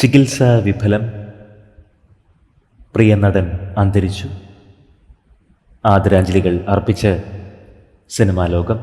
ചികിത്സാ വിഫലം പ്രിയ നടൻ അന്തരിച്ചു. ആദരാഞ്ജലികൾ അർപ്പിച്ച് സിനിമാ ലോകം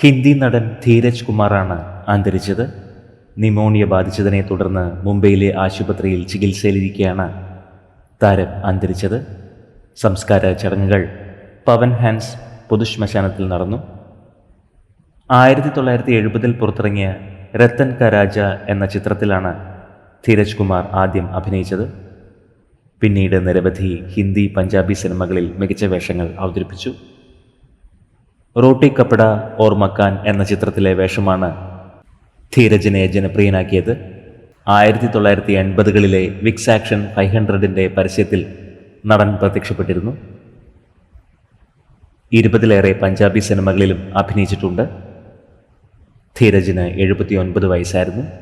ഹിന്ദി നടൻ ധീരജ് കുമാറാണ് അന്തരിച്ചത്. നിമോണിയ ബാധിച്ചതിനെ തുടർന്ന് മുംബൈയിലെ ആശുപത്രിയിൽ ചികിത്സയിലിരിക്കെയാണ് താരം അന്തരിച്ചത്. സംസ്കാര ചടങ്ങുകൾ പവൻ ഹാൻസ് പൊതുശ്മശാനത്തിൽ നടന്നു. ആയിരത്തി തൊള്ളായിരത്തി എഴുപതിൽ പുറത്തിറങ്ങിയ രത്തൻ കരാജ രാജ എന്ന ചിത്രത്തിലാണ് ധീരജ് കുമാർ ആദ്യം അഭിനയിച്ചത്. പിന്നീട് നിരവധി ഹിന്ദി പഞ്ചാബി സിനിമകളിൽ മികച്ച വേഷങ്ങൾ അവതരിപ്പിച്ചു. റോട്ടി കപ്പട ഓർ മക്കാൻ എന്ന ചിത്രത്തിലെ വേഷമാണ് ധീരജിനെ ജനപ്രിയനാക്കിയത്. ആയിരത്തി തൊള്ളായിരത്തി എൺപതുകളിലെ വിക്സ് ആക്ഷൻ ഫൈവ് ഹൺഡ്രഡിന്റെ പരസ്യത്തിൽ നടൻ പ്രത്യക്ഷപ്പെട്ടിരുന്നു. ഇരുപതിലേറെ പഞ്ചാബി സിനിമകളിലും അഭിനയിച്ചിട്ടുണ്ട്. ധീരജിന് എഴുപത്തിയൊൻപത് വയസ്സായിരുന്നു.